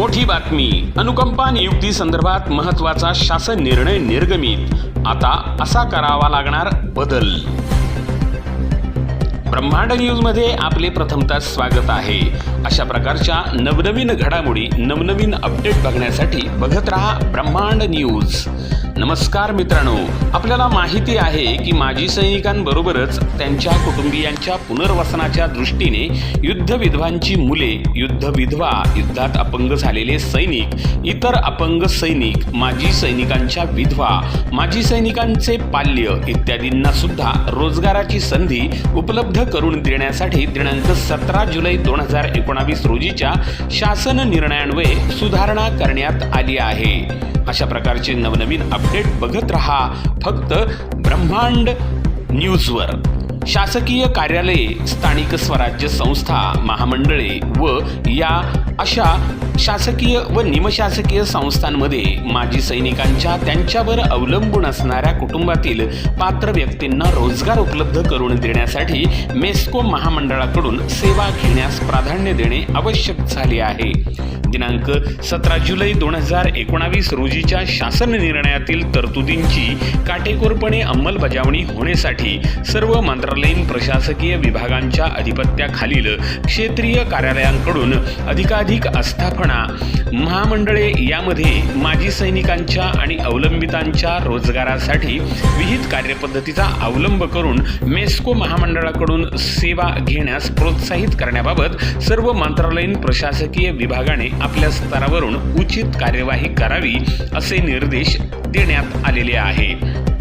मोठी बातमी. अनुकंपा नियुक्ती संदर्भात महत्त्वाचा शासन निर्णय निर्गमित. आता असा करावा लागणार बदल. ब्रह्मांड न्यूजमध्ये आपले प्रथमतः स्वागत आहे. अशा प्रकारच्या नवनवीन घडामोडी नवनवीन अपडेट बघण्यासाठी बघत रहा ब्रह्मांड न्यूज. नमस्कार मित्रांनो. आपल्याला माहिती आहे की माजी सैनिकांबरोबरच त्यांच्या कुटुंबियांच्या पुनर्वसनाच्या दृष्टीने युद्धविधवांची मुले युद्ध विधवा युद्धात अपंग झालेले सैनिक इतर अपंग सैनिक माजी सैनिकांच्या विधवा माजी सैनिकांचे पाल्य इत्यादींना सुद्धा रोजगाराची संधी उपलब्ध करून देण्यासाठी दिनांक सतरा जुलै दोन हजार एकोणावीस रोजीच्या शासन निर्णयान्वये सुधारणा करण्यात आली आहे. अशा प्रकारचे नवनवीन अपडेट बघत रहा फक्त ब्रह्मांड न्यूजवर. शासकीय कार्यालये स्थानिक स्वराज्य संस्था महामंडळे व या अशा शासकीय व निमशासकीय संस्थांमध्ये माजी सैनिकांच्या त्यांच्यावर अवलंबून असणाऱ्या कुटुंबातील पात्र व्यक्तींना रोजगार उपलब्ध करून देण्यासाठी मेस्को महामंडळाकडून सेवा घेण्यास प्राधान्य देणे आवश्यक झाले आहे. दिनांक सतरा जुलै दोन हजार एकोणावीस रोजीच्या शासन निर्णयातील तरतुदींची काटेकोरपणे अंमलबजावणी होण्यासाठी सर्व मंत्रालयीन प्रशासकीय विभागांच्या अधिपत्याखालील क्षेत्रीय कार्यालयांकडून अधिकाधिक आस्थापना महामंडळे यामध्ये माजी सैनिकांच्या आणि अवलंबितांच्या रोजगारासाठी विहित कार्यपद्धतीचा अवलंब करून मेस्को महामंडळाकडून सेवा घेण्यास प्रोत्साहित करण्याबाबत सर्व मंत्रालयीन प्रशासकीय विभागाने आपल्या स्तरावरून उचित कार्यवाही करावी असे निर्देश देण्यात आलेले आहे.